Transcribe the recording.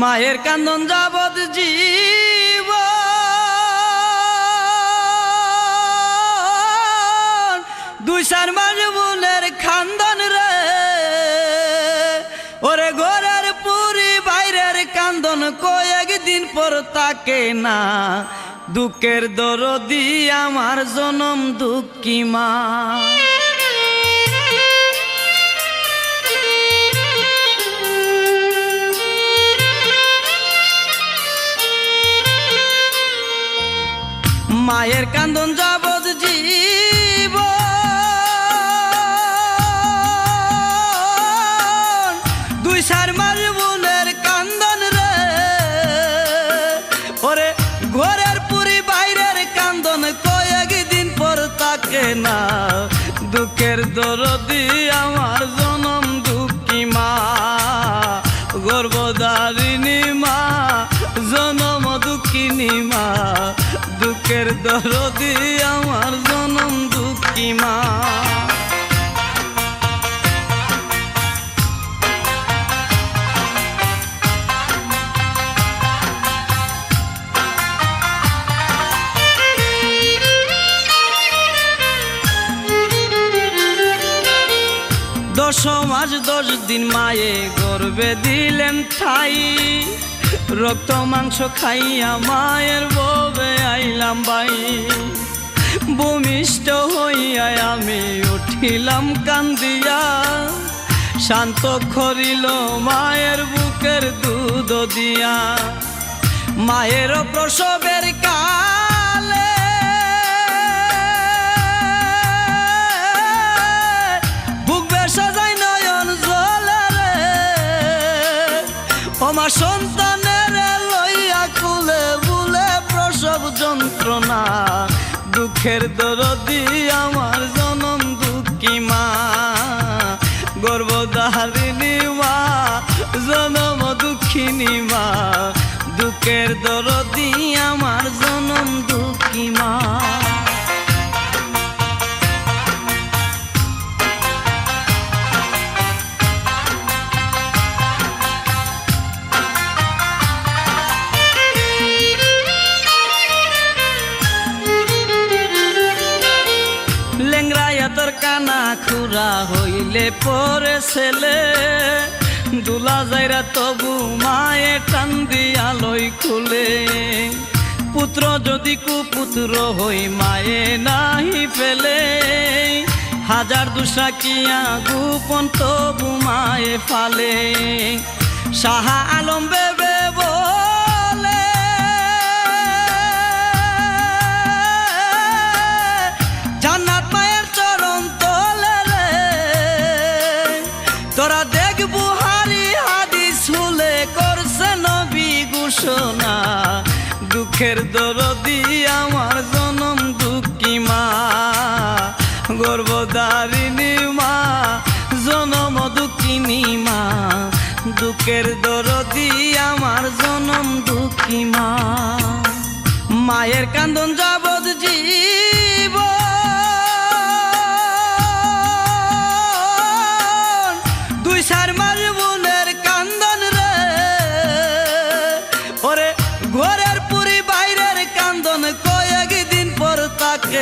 মায়ের কান্দন যাবত জীব দুই চার মাস খান্দন রে। ওরে ঘরের পুরি বাইরের কান্দন কয়েকদিন পর তাকে না। দুঃখের দরদি আমার জনম দুঃখী মা। মায়ের কান্দন যাবত জীব দুই চার মাস বোনের কান্দন রে। ওরে ঘরের পুরি বাইরের কান্দন কয়েকদিন পর তাকে না। দুঃখের দরদি আমার জনম দুঃখী মা। গর্ভধারিণী মা, জনম দুঃখিনী মা। দুঃখের দরদি আমার জনম দুঃখী মা। দশ দশ দিন মায়ে গর্বে দিলেন ঠাই। রক্ত, মাংস খাইয়া মায়ের আইলাম বাই ভূমিষ্ঠ হইয়া আমি উঠিলাম কান্দিয়া। শান্ত করিল মায়ের বুকের দুধ দিয়া। মায়ের প্রসবের কালে বুক বেসাজাই নয়ন জলে রে। আমার সন্তানের যন্ত্রণা, দুঃখের দরদি আমার জনম দুঃখী মা। গর্ভধারিণী মা, জনম দুঃখিনী মা, দুঃখের দরদি আমার জনম দুঃখী তোর কানা খুরা হইলে পরে ছেলে। দুলা যাইরা তবু মায়ে টান দিয়া লই খুলে। পুত্র যদি কুপুত্র হই মায়ে নাহি ফেলে। হাজার দুসা কিয়া গোপন তবু মায়ে ফালে। সাহা দুঃখের দরদি আমার জনম দুঃখী মা, গর্ভধারিণী মা, জনম দুঃখিনী মা। দুঃখের দরদি আমার জনম দুঃখী মা। মায়ের কান্দন যাবত জীব। দুই বোনের কান্দন রে। ঘরের